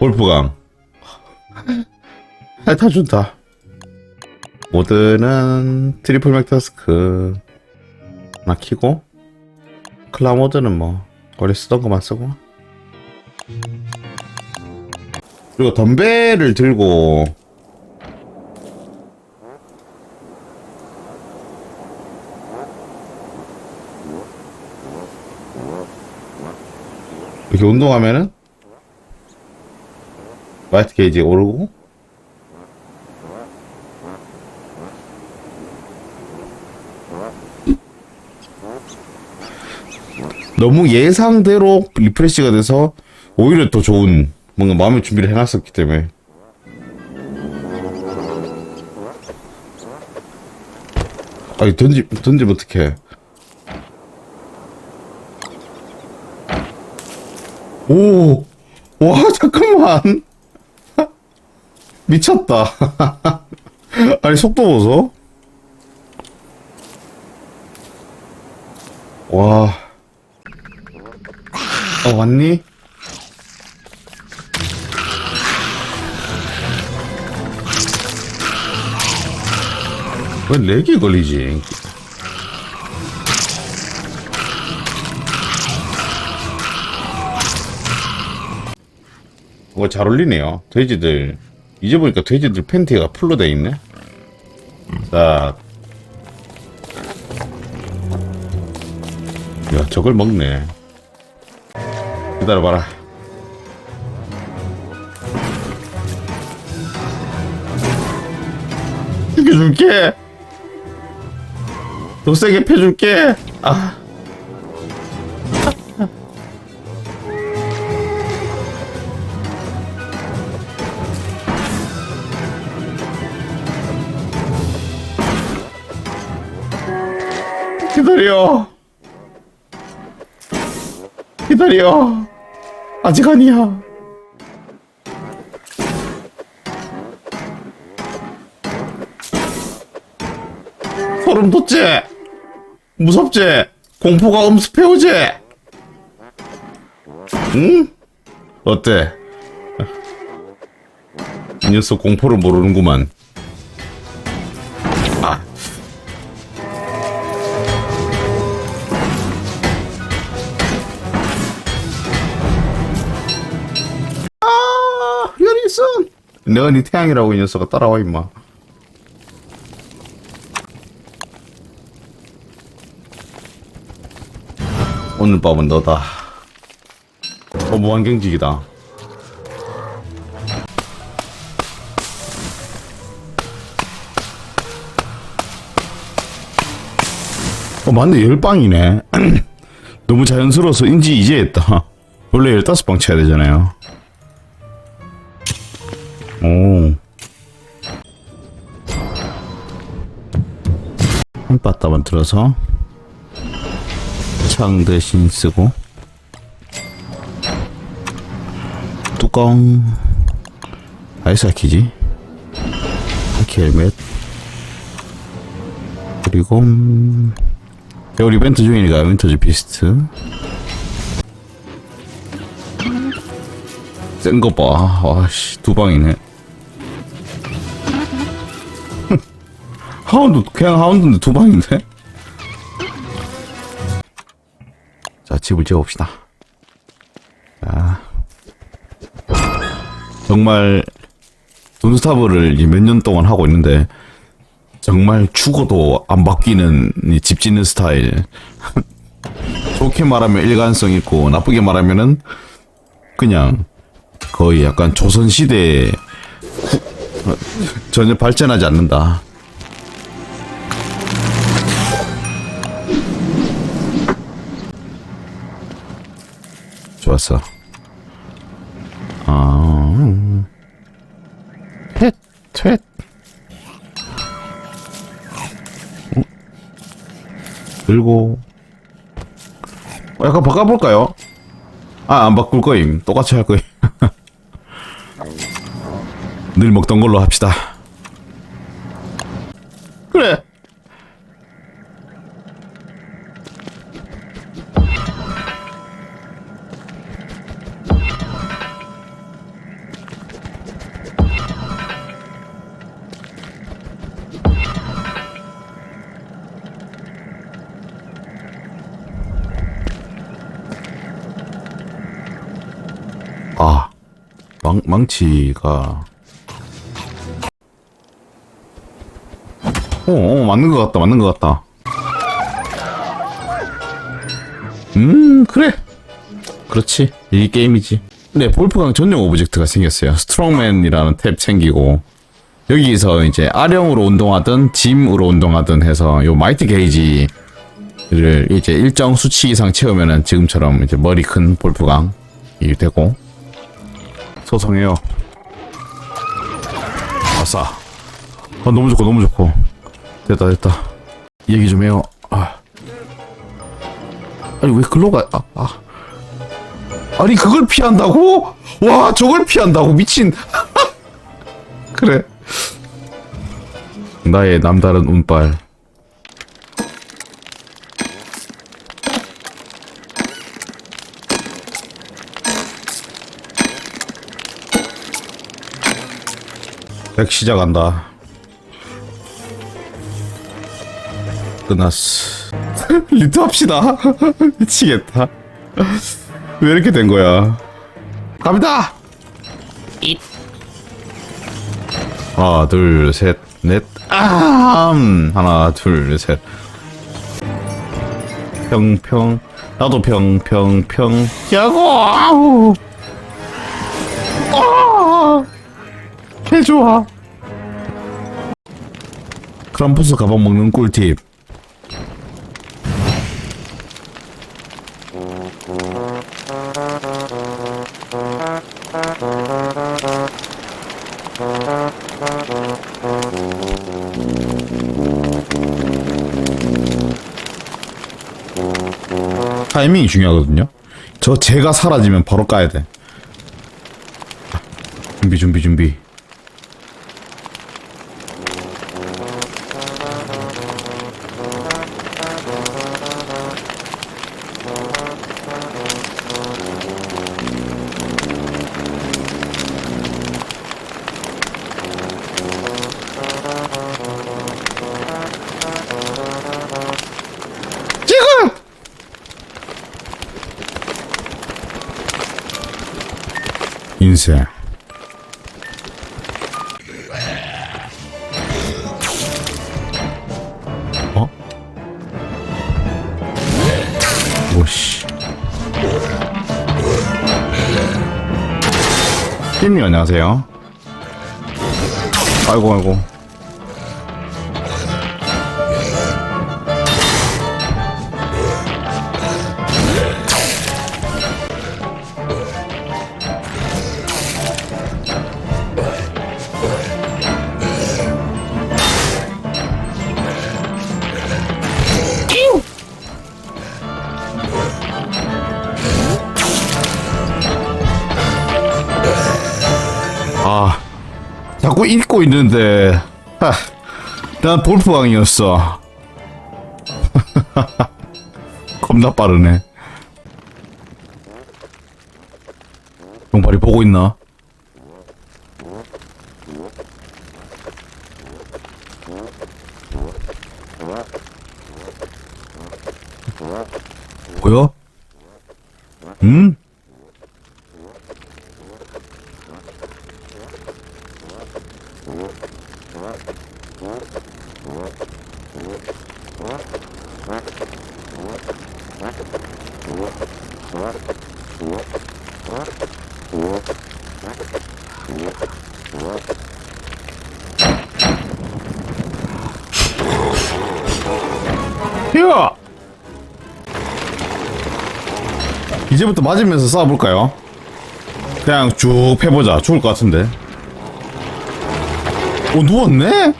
골프강. 아, 다 준다. 모드는 트리플 맥타스크 하나 키고 클라 모드는 뭐 원래 쓰던 것만 쓰고 그리고 덤벨을 들고 이렇게 운동하면은 화이트 게이지 오르고. 너무 예상대로 리프레시가 돼서 오히려 더 좋은 뭔가 마음의 준비를 해놨었기 때문에. 아니 던지 던지면 어떡해. 오, 와 잠깐만 미쳤다 아니 속도 보소 와 어, 왔니? 왜 렉이 걸리지? 뭐잘 어울리네요. 돼지들. 이제 보니까 돼지들 팬티가 풀로 돼 있네. 자. 야, 저걸 먹네. 기다려봐라. 죽여줄게. 더 세게 패줄게. 아. 기다려. 기다려. 아직 아니야. 소름 돋지? 무섭지? 공포가 엄습해오지? 응? 어때? 이 녀석 공포를 모르는구만. 내가 네 태양이라고 이 녀석아 따라와 임마. 오늘 밤은 너다. 어, 무한경직이다. 어, 맞네. 열방이네. 너무 자연스러워서 인지 이제 했다. 원래 15방 쳐야 되잖아요. 한 바따만 들어서 창 대신 쓰고 뚜껑. 아이스 아키지. 아키 헬멧. 그리고 음, 겨울 이벤트 중이니까 윈터즈 비스트. 센 거봐. 와씨 두 방이네 하운드 그냥 하운드인데 두 방인데 자, 집을 지어봅시다. 자. 정말, 돈스타브를 몇 년 동안 하고 있는데, 정말 죽어도 안 바뀌는 이집 짓는 스타일. 좋게 말하면 일관성 있고, 나쁘게 말하면은, 그냥, 거의 약간 조선시대에 전혀 발전하지 않는다. 좋았어. 아, 텟, 텟. 어? 들고. 어, 약간 바꿔볼까요? 아, 안 바꿀 거임. 똑같이 할 거임. 늘 먹던 걸로 합시다. 망, 망치가. 어, 어 맞는 것 같다 맞는 것 같다. 음 그래. 그렇지. 이 게임이지. 네 볼프강 전용 오브젝트가 생겼어요. 스트롱맨이라는 탭 챙기고. 여기서 이제 아령으로 운동하든 짐으로 운동하든 해서 요 마이트 게이지를 이제 일정 수치 이상 채우면은 지금처럼 이제 머리 큰 볼프강이 되고 소송해요. 아싸. 아 너무 좋고 너무 좋고. 됐다 됐다. 얘기 좀 해요. 아. 아니 왜 글로 가 아, 아. 아니 그걸 피한다고? 와 저걸 피한다고? 미친. 그래. 나의 남다른 운빨 백 시작한다. 끝났어. 리트 합시다. 미치겠다. 왜 이렇게 된 거야? 갑니다! 하나 둘셋넷. 아, 음. 하나 둘셋. 평평. 나도 평평평. 야고 아우! 아, 개 좋아 크람푸스 가방 먹는 꿀팁 타이밍이 중요하거든요. 저 제가 사라지면 바로 까야 돼. 준비 준비 준비. 인생. 어? 오씨. 님 안녕하세요. 아이고 아이고. 자꾸 읽고 있는데, 하, 난 볼프왕이었어. 겁나 빠르네. 용팔이 보고 있나? 보여? 응? 야! 이제부터 맞으면서 싸워볼까요? 그냥 쭉 패보자. 죽을 것 같은데. 오, 누웠네?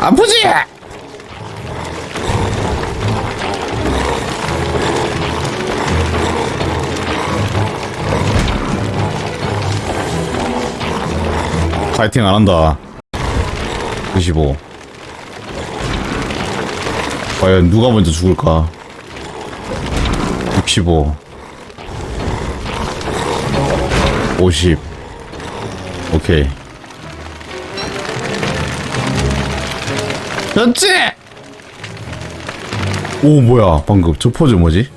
아프지? 파이팅 안 한다. 95. 과연 누가 먼저 죽을까? 65. 50. 오케이. 그렇지! 오 뭐야 방금 저 포즈 뭐지?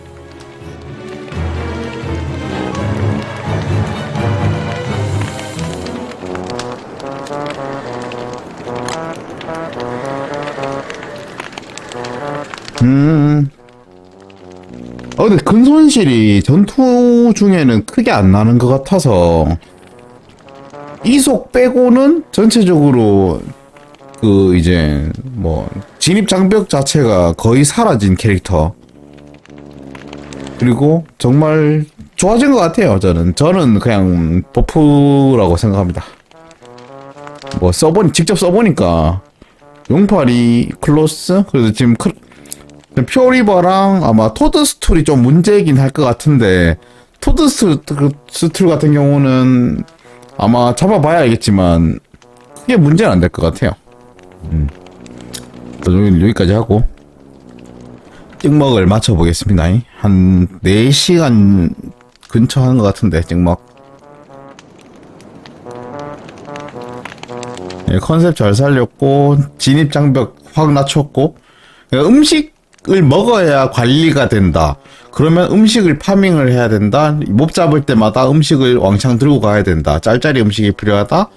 음. 어, 근데 근 손실이 전투 중에는 크게 안 나는 것 같아서 이속 빼고는 전체적으로 그 이제 뭐 진입 장벽 자체가 거의 사라진 캐릭터 그리고 정말 좋아진 것 같아요 저는 저는 그냥 버프라고 생각합니다 뭐 써보니 직접 써보니까 용팔이 클로스 그래서 지금 크, 퓨어리버랑 아마 토드스툴이 좀 문제이긴 할 것 같은데 토드스툴 같은 경우는 아마 잡아봐야 알겠지만 크게 문제는 안 될 것 같아요. 음. 여기, 여기까지 하고 찍먹을 맞춰보겠습니다. 한 4시간 근처 하는 것 같은데 찍먹 예, 컨셉 잘 살렸고 진입 장벽 확 낮췄고 그러니까 음식을 먹어야 관리가 된다. 그러면 음식을 파밍을 해야 된다. 몹 잡을 때마다 음식을 왕창 들고 가야 된다. 짤짤이 음식이 필요하다.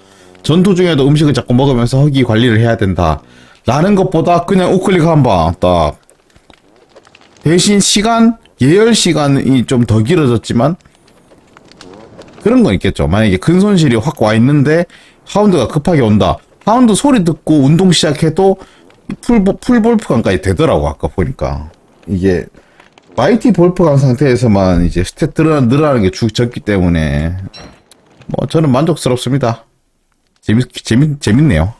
전투 중에도 음식을 자꾸 먹으면서 허기 관리를 해야 된다. 라는 것보다 그냥 우클릭 한방 딱. 대신 시간, 예열 시간이 좀 더 길어졌지만 그런 거 있겠죠. 만약에 큰 손실이 확 와 있는데 하운드가 급하게 온다. 하운드 소리 듣고 운동 시작해도 풀, 풀볼프감까지 되더라고, 아까 보니까. 이게, 마이티 볼프감 상태에서만 이제 스탯 늘어, 늘어나는 게쭉 적기 때문에, 뭐, 저는 만족스럽습니다. 재밌, 재밌, 재밌네요.